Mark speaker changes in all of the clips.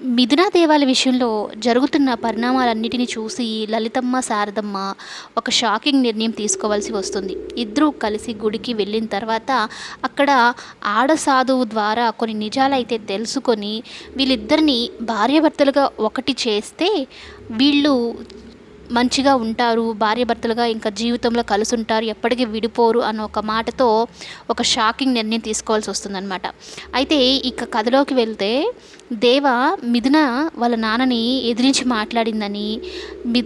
Speaker 1: మిథున దేవాల విషయంలో జరుగుతున్న పరిణామాలన్నిటిని చూసి లలితమ్మ శారదమ్మ ఒక షాకింగ్ నిర్ణయం తీసుకోవాల్సి వస్తుంది. ఇద్దరూ కలిసి గుడికి వెళ్ళిన తర్వాత అక్కడ ఆడ సాధువు ద్వారా కొన్ని నిజాలైతే తెలుసుకొని వీళ్ళిద్దరిని భార్యాభర్తలుగా ఒకటి చేస్తే వీళ్ళు మంచిగా ఉంటారు భార్యాభర్తలుగా ఇంకా జీవితంలో కలిసి ఉంటారు ఎప్పటికీ విడిపోరు అన్న ఒక మాటతో ఒక షాకింగ్ నిర్ణయం తీసుకోవాల్సి వస్తుందన్నమాట. అయితే ఇక కథలోకి వెళ్తే దేవ మిథున వాళ్ళ నాన్నని ఎదిరించి మాట్లాడిందని మి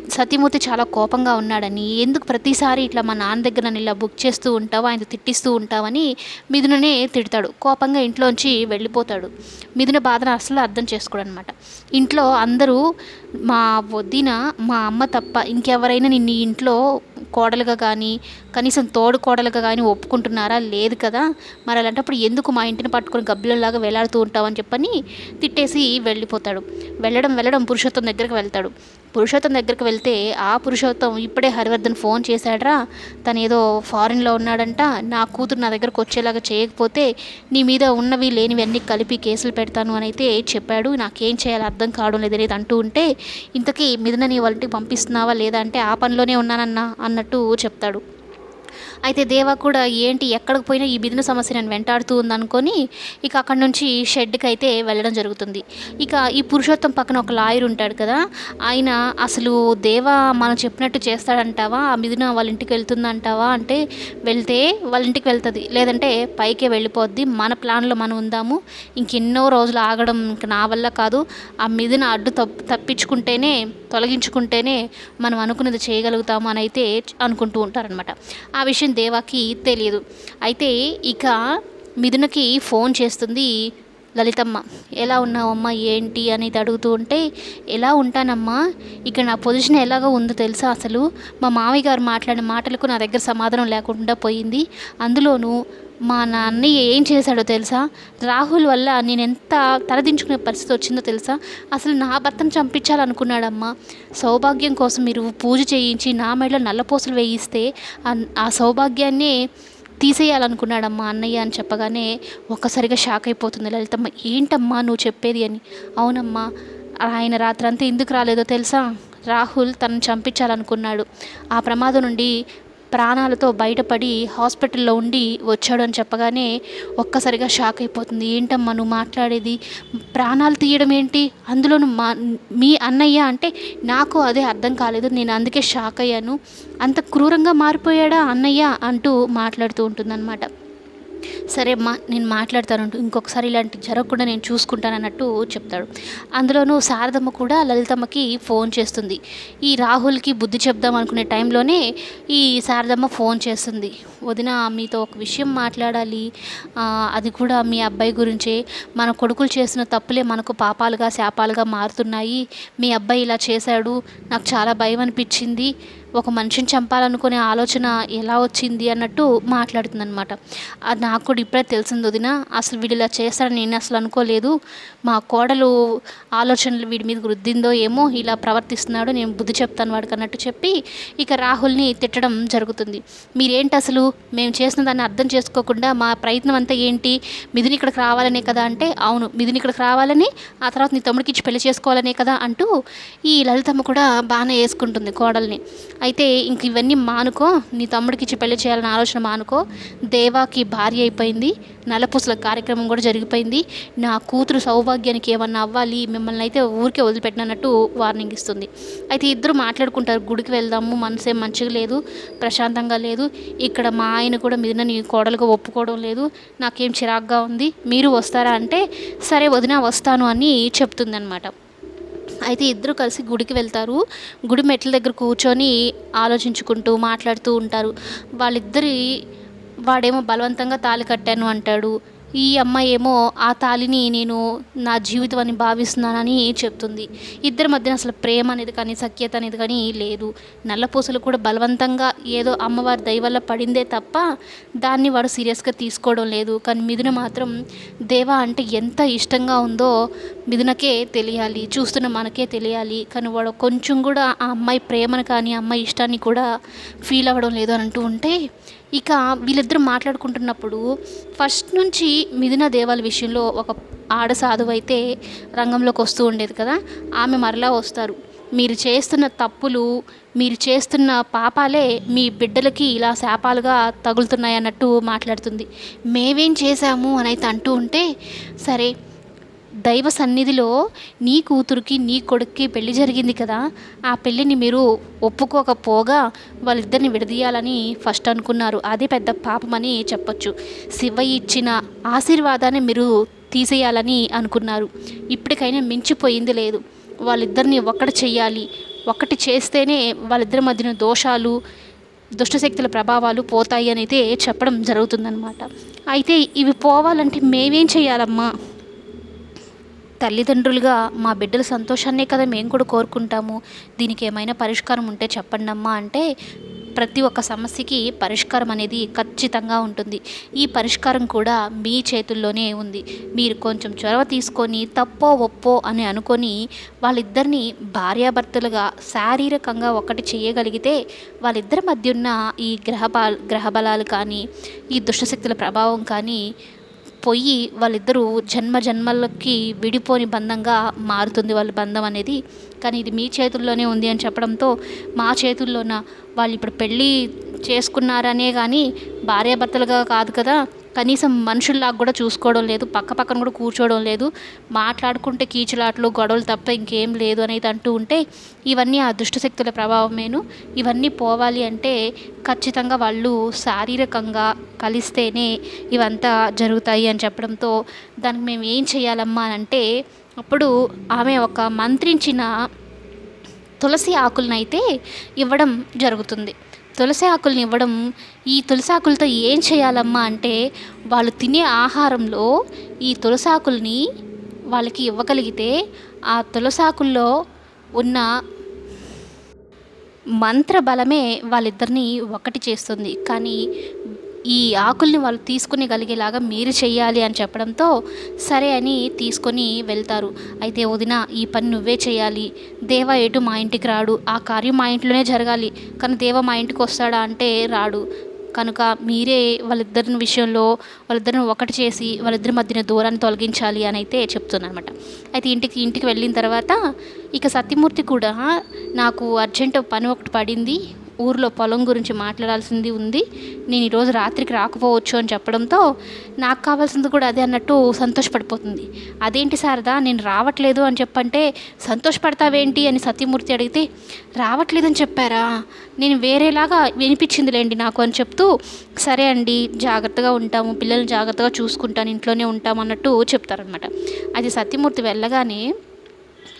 Speaker 1: చాలా కోపంగా ఉన్నాడని ఎందుకు ప్రతిసారి ఇట్లా మా నాన్న దగ్గర నన్ను ఇలా బుక్ చేస్తూ ఉంటావు ఆయన తిట్టిస్తూ ఉంటావని మిథుననే తిడతాడు. కోపంగా ఇంట్లోంచి వెళ్ళిపోతాడు. మిథున బాధను అసలు అర్థం చేసుకోడు అనమాట ఇంట్లో అందరూ మా వదిన మా అమ్మ తప్ప ఇంకెవరైనా నిన్ను ఇంట్లో కోడలుగా కానీ కనీసం తోడు కోడలుగా కానీ ఒప్పుకుంటున్నారా? లేదు కదా. మరి అలాంటప్పుడు ఎందుకు మా ఇంటిని పట్టుకొని గబ్బిలంలాగా వేలాడుతూ ఉంటామని చెప్పని తిట్టేసి వెళ్ళిపోతాడు. వెళ్ళడం వెళ్ళడం పురుషోత్తం దగ్గరికి వెళ్తాడు. పురుషోత్తం దగ్గరికి వెళ్తే ఆ పురుషోత్తం ఇప్పుడే హరివర్ధన్ ఫోన్ చేశాడరా. తను ఏదో ఫారిన్లో ఉన్నాడంట. నా కూతురు నా దగ్గరకు వచ్చేలాగా చేయకపోతే నీ మీద ఉన్నవి లేనివి అన్నీ కలిపి కేసులు పెడతాను అని అయితే చెప్పాడు. నాకేం చేయాలో అర్థం కావడం లేదని అంటూ ఉంటే ఇంతకీ మిదన నీ వాళ్ళ ఇంటికి పంపిస్తున్నావా లేదా? అంటే ఆ పనిలోనే ఉన్నానన్నా అన్నట్టు చెప్తాడు. అయితే దేవా కూడా ఏంటి ఎక్కడికి పోయినా ఈ బిదిన సమస్య నేను వెంటాడుతూ ఉందనుకొని ఇక అక్కడ నుంచి షెడ్కి అయితే వెళ్ళడం జరుగుతుంది. ఇక ఈ పురుషోత్తం పక్కన ఒక లాయర్ ఉంటాడు కదా ఆయన అసలు దేవా మనం చెప్పినట్టు చేస్తాడంటావా ఆ మిథున వాళ్ళ ఇంటికి వెళ్తుందంటావా అంటే వెళ్తే వాళ్ళ ఇంటికి వెళ్తుంది లేదంటే పైకే వెళ్ళిపోద్ది మన ప్లాన్లో మనం ఉందాము ఇంకెన్నో రోజులు ఆగడం ఇంక నా వల్ల కాదు ఆ మిథున అడ్డు తప్పు తప్పించుకుంటేనే తొలగించుకుంటేనే మనం అనుకున్నది చేయగలుగుతాము అని అయితే అనుకుంటూ ఉంటారనమాట ఆ విషయం దేవాకి తెలియదు. అయితే ఇక మిథునకి ఫోన్ చేస్తుంది లలితమ్మ ఎలా ఉన్నావమ్మా? ఏంటి? అనేది అడుగుతూ ఉంటే ఎలా ఉంటానమ్మా? ఇక్కడ నా పొజిషన్ ఎలాగో ఉందో తెలుసా అసలు? మా మామయ్య గారు మాట్లాడిన మాటలకు నా దగ్గర సమాధానం లేకుండా పోయింది. అందులోనూ మా నాన్నయ్య ఏం చేశాడో తెలుసా? రాహుల్ వల్ల నేను ఎంత తలదించుకునే పరిస్థితి వచ్చిందో తెలుసా? అసలు నా భర్తను చంపించాలనుకున్నాడమ్మా. సౌభాగ్యం కోసం మీరు పూజ చేయించి నా మెడలో నల్లపూసలు వేయిస్తే ఆ- ఆ సౌభాగ్యాన్ని తీసేయాలనుకున్నాడమ్మా అన్నయ్య అని చెప్పగానే ఒక్కసారిగా షాక్ అయిపోతుంది. లలితమ్మ ఏంటమ్మా నువ్వు చెప్పేది? అని. అవునమ్మా ఆయన రాత్రంతా ఎందుకు రాలేదో తెలుసా? రాహుల్ తనను చంపించాలనుకున్నాడు. ఆ ప్రమాదం నుండి ప్రాణాలతో బయటపడి హాస్పిటల్లో ఉండి వచ్చాడు అని చెప్పగానే ఒక్కసారిగా షాక్ అయిపోతుంది. ఏంటమ్మా నువ్వు మాట్లాడేది? ప్రాణాలు తీయడం ఏంటి? అందులోను మా మీ అన్నయ్య అంటే నాకు అదే అర్థం కాలేదు. నేను అందుకే షాక్ అయ్యాను. అంత క్రూరంగా మారిపోయాడా అన్నయ్య? అంటూ మాట్లాడుతూ ఉంటుందన్నమాట. సరే అమ్మా నేను మాట్లాడతాను ఇంకొకసారి ఇలాంటి జరగకుండా నేను చూసుకుంటాను అన్నట్టు చెప్తాడు. అందులోనూ శారదమ్మ కూడా లలితమ్మకి ఫోన్ చేస్తుంది. ఈ రాహుల్కి బుద్ధి చెప్దాం అనుకునే టైంలోనే ఈ శారదమ్మ ఫోన్ చేస్తుంది. వదిన మీతో ఒక విషయం మాట్లాడాలి. అది కూడా మీ అబ్బాయి గురించే. మన కొడుకులు చేసిన తప్పులే మనకు పాపాలుగా శాపాలుగా మారుతున్నాయి. మీ అబ్బాయి ఇలా చేశాడు. నాకు చాలా భయం అనిపించింది. ఒక మనిషిని చంపాలనుకునే ఆలోచన ఎలా వచ్చింది అన్నట్టు మాట్లాడుతుంది అనమాట అది నాకు కూడా ఇప్పుడే తెలిసింది వదిన. అసలు వీడు ఇలా చేస్తారని నేను అసలు అనుకోలేదు. మా కోడలు ఆలోచనలు వీడి మీద వృద్ధిందో ఏమో ఇలా ప్రవర్తిస్తున్నాడు నేను బుద్ధి చెప్తాను వాడికి అన్నట్టు చెప్పి ఇక రాహుల్ని తిట్టడం జరుగుతుంది. మీరేంటి అసలు? మేము చేసిన దాన్ని అర్థం చేసుకోకుండా మా ప్రయత్నం అంతా ఏంటి? మిథుని ఇక్కడికి రావాలనే కదా అంటే అవును మిథుని ఇక్కడికి రావాలని ఆ తర్వాత నీ తమ్ముడికి ఇచ్చి పెళ్ళి చేసుకోవాలనే కదా అంటూ ఈ లలితమ్మ కూడా బాగానే వేసుకుంటుంది కోడల్ని. అయితే ఇంక ఇవన్నీ మానుకో నీ తమ్ముడికి ఇచ్చి పెళ్ళి చేయాలన్న ఆలోచన మానుకో. దేవాకి భార్య అయిపోయింది నలపూసల కార్యక్రమం కూడా జరిగిపోయింది. నా కూతురు సౌభాగ్యానికి ఏమన్నా అవ్వాలి మిమ్మల్ని అయితే ఊరికే వదిలిపెట్టినట్టు వార్నింగ్ ఇస్తుంది. అయితే ఇద్దరు మాట్లాడుకుంటారు గుడికి వెళ్దాము మనసేం మంచిగా లేదు ప్రశాంతంగా లేదు. ఇక్కడ మా ఆయన కూడా మీద నీ కోడలుగా ఒప్పుకోవడం లేదు నాకేం చిరాగ్గా ఉంది. మీరు వస్తారా అంటే సరే వదిన వస్తాను అని చెప్తుందన్నమాట. అయితే ఇద్దరు కలిసి గుడికి వెళ్తారు. గుడి మెట్ల దగ్గర కూర్చొని ఆలోచించుకుంటూ మాట్లాడుతూ ఉంటారు. వాళ్ళిద్దరి వాడేమో బలవంతంగా తాళి కట్టాను అంటాడు. ఈ అమ్మాయి ఏమో ఆ తాళిని నేను నా జీవితం అని భావిస్తున్నానని చెప్తుంది. ఇద్దరి మధ్యన అసలు ప్రేమ అనేది కానీ సఖ్యత అనేది కానీ లేదు. నల్లపూసలు కూడా బలవంతంగా ఏదో అమ్మవారి దయ వల్ల పడిందే తప్ప దాన్ని వాడు సీరియస్గా తీసుకోవడం లేదు. కానీ మిథున మాత్రం దేవా అంటే ఎంత ఇష్టంగా ఉందో మిథునకే తెలియాలి చూస్తున్న మనకే తెలియాలి. కానీ వాడు కొంచెం కూడా ఆ అమ్మాయి ప్రేమను కానీ అమ్మాయి ఇష్టాన్ని కూడా ఫీల్ అవ్వడం లేదు అని అంటూ ఉంటే ఇక వీళ్ళిద్దరు మాట్లాడుకుంటున్నప్పుడు ఫస్ట్ నుంచి మిథున దేవాల విషయంలో ఒక ఆడ సాధువు అయితే రంగంలోకి వస్తూ ఉండేది కదా ఆమె మరలా వస్తారు. మీరు చేస్తున్న తప్పులు మీరు చేస్తున్న పాపాలే మీ బిడ్డలకి ఇలా శాపాలుగా తగులుతున్నాయి అన్నట్టు మాట్లాడుతుంది. మేమేం చేశాము అని అయితే అంటూ ఉంటే సరే దైవ సన్నిధిలో నీ కూతురికి నీ కొడుక్కి పెళ్ళి జరిగింది కదా ఆ పెళ్ళిని మీరు ఒప్పుకోకపోగా వాళ్ళిద్దరిని విడదీయాలని ఫస్ట్ అనుకున్నారు. అదే పెద్ద పాపమని చెప్పొచ్చు. శివయ్య ఇచ్చిన ఆశీర్వాదాన్ని మీరు తీసేయాలని అనుకున్నారు. ఇప్పటికైనా మించిపోయింది లేదు. వాళ్ళిద్దరిని ఒక్కటి చెయ్యాలి ఒకటి చేస్తేనే వాళ్ళిద్దరి మధ్యన దోషాలు దుష్టశక్తుల ప్రభావాలు పోతాయి అనేది చెప్పడం జరుగుతుందన్నమాట. అయితే ఇవి పోవాలంటే మేమేం చేయాలమ్మా? తల్లిదండ్రులుగా మా బిడ్డల సంతోషాన్నే కదా మేము కూడా కోరుకుంటాము. దీనికి ఏమైనా పరిష్కారం ఉంటే చెప్పండి అమ్మా అంటే ప్రతి ఒక్క సమస్యకి పరిష్కారం అనేది ఖచ్చితంగా ఉంటుంది. ఈ పరిష్కారం కూడా మీ చేతుల్లోనే ఉంది. మీరు కొంచెం చొరవ తీసుకొని తప్పో ఒప్పో అని అనుకొని వాళ్ళిద్దరిని భార్యాభర్తలుగా శారీరకంగా ఒకటి చేయగలిగితే వాళ్ళిద్దరి మధ్య ఉన్న ఈ గ్రహ గ్రహబలాలు కానీ ఈ దుష్టశక్తుల ప్రభావం కానీ పొయ్యి వాళ్ళిద్దరూ జన్మ జన్మలకి విడిపోని బంధంగా మారుతుంది వాళ్ళ బంధం అనేది. కానీ ఇది మీ చేతుల్లోనే ఉంది అని చెప్పడంతో మా చేతుల్లోన వాళ్ళు ఇప్పుడు పెళ్ళి చేసుకున్నారనే కానీ భార్యాభర్తలుగా కాదు కదా. కనీసం మనుషుల్లాగా కూడా చూసుకోవడం లేదు పక్క పక్కన కూడా కూర్చోవడం లేదు మాట్లాడుకుంటే కీచులాట్లు గొడవలు తప్ప ఇంకేం లేదు అనేది అంటూ ఉంటే ఇవన్నీ ఆ దుష్టశక్తుల ప్రభావమేను. ఇవన్నీ పోవాలి అంటే ఖచ్చితంగా వాళ్ళు శారీరకంగా కలిస్తేనే ఇవంతా జరుగుతాయి అని చెప్పడంతో దానికి మేము ఏం చేయాలమ్మా అని అంటే అప్పుడు ఆమె ఒక మంత్రించిన తులసి ఆకులనైతే ఇవ్వడం జరుగుతుంది. తులసి ఆకుల్ని ఇవ్వడం ఈ తులసి ఆకులతో ఏం చేయాలమ్మా అంటే వాళ్ళు తినే ఆహారంలో ఈ తులసి ఆకుల్ని వాళ్ళకి ఇవ్వగలిగితే ఆ తులసి ఆకుల్లో ఉన్న మంత్ర బలమే వాళ్ళిద్దరిని ఒకటి చేస్తుంది. కానీ ఈ ఆకుల్ని వాళ్ళు తీసుకునేగలిగేలాగా మీరు చెయ్యాలి అని చెప్పడంతో సరే అని తీసుకొని వెళ్తారు. అయితే వదిన ఈ పని నువ్వే చేయాలి దేవ ఎటు మా ఇంటికి రాడు. ఆ కార్యం మా ఇంట్లోనే జరగాలి. కానీ దేవ మా ఇంటికి వస్తాడా అంటే రాడు. కనుక మీరే వాళ్ళిద్దరిని విషయంలో వాళ్ళిద్దరిని ఒకటి చేసి వాళ్ళిద్దరి మధ్యన దూరాన్ని తొలగించాలి అని అయితే చెప్తున్నానమాట అయితే ఇంటికి ఇంటికి వెళ్ళిన తర్వాత ఇక సత్యమూర్తి కూడా నాకు అర్జెంట్ పని ఒకటి పడింది. ఊర్లో పొలం గురించి మాట్లాడాల్సింది ఉంది. నేను ఈరోజు రాత్రికి రాకపోవచ్చు అని చెప్పడంతో నాకు కావాల్సింది కూడా అదే అన్నట్టు సంతోషపడిపోతుంది. అదేంటి శారదా నేను రావట్లేదు అని చెప్పంటే సంతోషపడతావేంటి అని సత్యమూర్తి అడిగితే రావట్లేదని చెప్పారా? నేను వేరేలాగా వినిపించిందిలేండి నాకు అని చెప్తూ సరే అండి జాగ్రత్తగా ఉంటాము పిల్లల్ని జాగ్రత్తగా చూసుకుంటాను ఇంట్లోనే ఉంటాము అన్నట్టు చెప్తారనమాట అది సత్యమూర్తి వెళ్ళగానే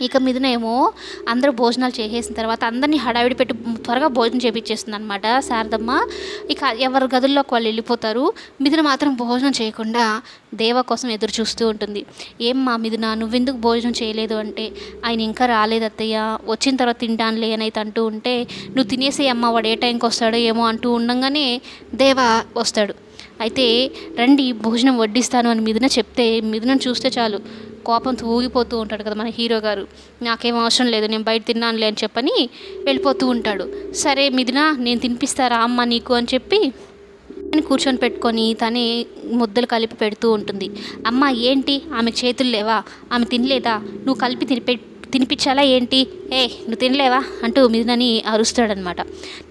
Speaker 1: ఇక మీదనేమో అందరూ భోజనాలు చేసేసిన తర్వాత అందరినీ హడావిడి పెట్టి త్వరగా భోజనం చేపించేస్తుంది అనమాట శారదమ్మ. ఇక ఎవరి గదుల్లోకి వాళ్ళు వెళ్ళిపోతారు. మిథున మాత్రం భోజనం చేయకుండా దేవ కోసం ఎదురు చూస్తూ ఉంటుంది. ఏం మా మిథున నువ్వెందుకు భోజనం చేయలేదు అంటే? ఆయన ఇంకా రాలేదు అత్తయ్య. వచ్చిన తర్వాత తింటానులే అని అయితే అంటూ ఉంటే నువ్వు తినేసే అమ్మ వాడు ఏ టైంకి వస్తాడో ఏమో అంటూ ఉండగానే దేవ వస్తాడు. అయితే రండి భోజనం వడ్డిస్తాను అని మిథున చెప్తే మిథునను చూస్తే చాలు. కోపంతో ఊగిపోతూ ఉంటాడు కదా మన హీరో గారు. నాకేం అవసరం లేదు నేను బయట తిన్నానులే అని చెప్పని వెళ్ళిపోతూ ఉంటాడు. సరే మిథున నేను తినిపిస్తారా అమ్మ నీకు అని చెప్పి అని కూర్చొని పెట్టుకొని తనే ముద్దలు కలిపి పెడుతూ ఉంటుంది. అమ్మ ఏంటి? ఆమె చేతులు లేవా? ఆమె తినలేదా? నువ్వు కలిపి తిని తినిపించాలా ఏంటి? ఏ నువ్వు తినలేవా? అంటూ మిథునని అరుస్తాడనమాట.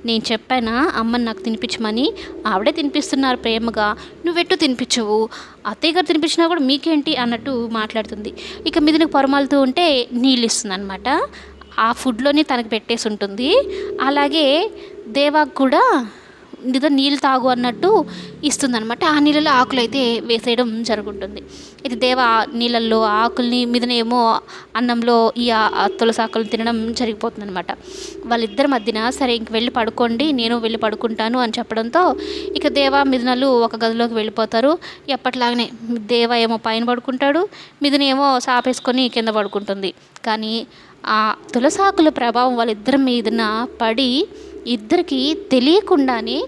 Speaker 1: నేను చెప్పానా అమ్మని నాకు తినిపించమని? ఆవిడే తినిపిస్తున్నారు ప్రేమగా. నువ్వెట్టు తినిపించవు? అత్తయ్య గారు తినిపించినా కూడా మీకేంటి అన్నట్టు మాట్లాడుతుంది. ఇక మిథునకు పొరమాలుతూ ఉంటే నీళ్ళు ఇస్తుంది అనమాట ఆ ఫుడ్లోనే తనకు పెట్టేసి ఉంటుంది. అలాగే దేవాకు కూడా నిద నీళ్ళు తాగు అన్నట్టు ఇస్తుందనమాట ఆ నీళ్ళలో ఆకులు అయితే వేసేయడం జరుగుతుంది. ఇది దేవ నీళ్ళల్లో ఆకుల్ని మీదనేమో అన్నంలో ఈ తులసాకులు తినడం జరిగిపోతుంది అనమాట వాళ్ళిద్దరి మధ్యన సరే ఇంక వెళ్ళి పడుకోండి నేను వెళ్ళి పడుకుంటాను అని చెప్పడంతో ఇక దేవ మిథునలు ఒక గదిలోకి వెళ్ళిపోతారు. ఎప్పటిలాగానే దేవ ఏమో పైన పడుకుంటాడు మిథునేమో సాపేసుకొని కింద పడుకుంటుంది. కానీ ఆ తులసాకుల ప్రభావం వాళ్ళిద్దరి మీదన పడి ఇద్దరికి తెలియకుండానే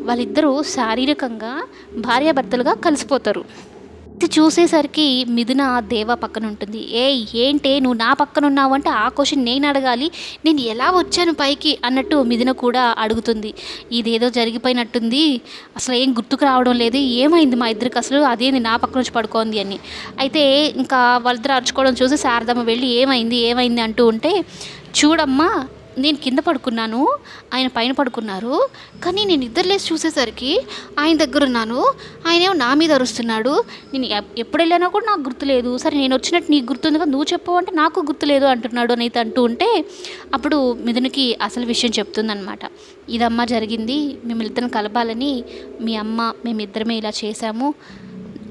Speaker 1: వాళ్ళిద్దరూ శారీరకంగా భార్యాభర్తలుగా కలిసిపోతారు. ఇది చూసేసరికి మిథున దేవ పక్కన ఉంటుంది. ఏ ఏంటే నువ్వు నా పక్కన ఉన్నావు అంటే ఆ క్వశ్చన్ నేను అడగాలి. నేను ఎలా వచ్చాను పైకి అన్నట్టు మిథున కూడా అడుగుతుంది. ఇదేదో జరిగిపోయినట్టుంది. అసలు ఏం గుర్తుకు రావడం లేదు. ఏమైంది మా ఇద్దరికి అసలు? అదేంది నా పక్కన నుంచి పడుకోంది అని. అయితే ఇంకా వాళ్ళిద్దరు అరుచుకోవడం చూసి శారదమ్మ వెళ్ళి ఏమైంది? ఏమైంది అంటూ ఉంటే చూడమ్మా నేను కింద పడుకున్నాను ఆయన పైన పడుకున్నారు. కానీ నేను ఇద్దరు లేసి చూసేసరికి ఆయన దగ్గర ఉన్నాను. ఆయనేమో నా మీద అరుస్తున్నాడు. నేను ఎప్పుడు వెళ్ళానో కూడా నాకు గుర్తులేదు సరే నేను వచ్చినట్టు నీకు గుర్తుంది కదా నువ్వు చెప్పు అంటే నాకు గుర్తులేదు అంటున్నాడు అని అయితే అంటూ ఉంటే అప్పుడు మిథునికి అసలు విషయం చెప్తుందనమాట ఇదమ్మ జరిగింది మిమ్మల్ని ఇద్దరిని కలపాలని మీ అమ్మ మేమిద్దరమే ఇలా చేశాము.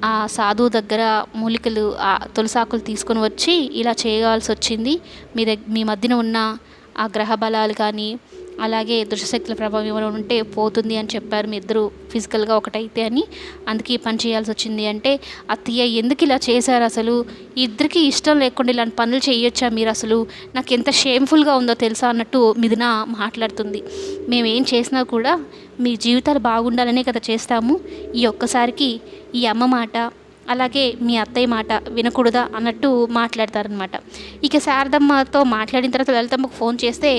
Speaker 1: ఆ సాధువు దగ్గర మూలికలు ఆ తులసాకులు తీసుకొని వచ్చి ఇలా చేయవలసి వచ్చింది. మీ దగ్గ మీ మధ్యన ఉన్న ఆ గ్రహ బలాలు కానీ అలాగే దుష్టశక్తుల ప్రభావం ఏమైనా ఉంటే పోతుంది అని చెప్పారు మీ ఇద్దరు ఫిజికల్గా ఒకటైతే అని. అందుకే ఈ పని చేయాల్సి వచ్చింది అంటే అత్తయ్య ఎందుకు ఇలా చేశారు అసలు? ఇద్దరికి ఇష్టం లేకుండా ఇలాంటి పనులు చేయొచ్చా మీరు అసలు? నాకు ఎంత షేమ్ఫుల్గా ఉందో తెలుసా? అన్నట్టు మిథున మాట్లాడుతుంది. మేము ఏం చేసినా కూడా మీ జీవితాలు బాగుండాలనే కదా చేస్తాము. ఈ ఒక్కసారికి ఈ అమ్మ మాట అలాగే మీ అత్తయ్య మాట వినకూడదా అన్నట్టు మాట్లాడతారనమాట ఇక శారదమ్మతో మాట్లాడిన తర్వాత లలితమ్మకు ఫోన్ చేస్తే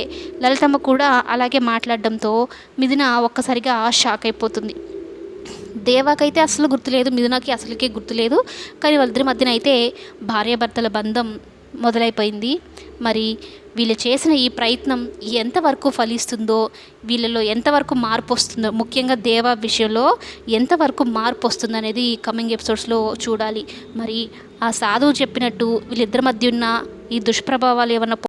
Speaker 1: లలితమ్మ కూడా అలాగే మాట్లాడడంతో మిథున ఒక్కసారిగా షాక్ అయిపోతుంది. దేవాకైతే అసలు గుర్తులేదు మిథునకి అసలుకే గుర్తులేదు కానీ వాళ్ళిద్దరి మధ్యన అయితే భార్యాభర్తల బంధం మొదలైపోయింది. మరి వీళ్ళు చేసిన ఈ ప్రయత్నం ఎంతవరకు ఫలిస్తుందో వీళ్ళలో ఎంతవరకు మార్పు వస్తుందో ముఖ్యంగా దేవ విషయంలో ఎంతవరకు మార్పు వస్తుంది అనేది కమింగ్ ఎపిసోడ్స్లో చూడాలి. మరి ఆ సాధువు చెప్పినట్టు వీళ్ళిద్దరి మధ్య ఉన్న ఈ దుష్ప్రభావాలు ఏమన్నా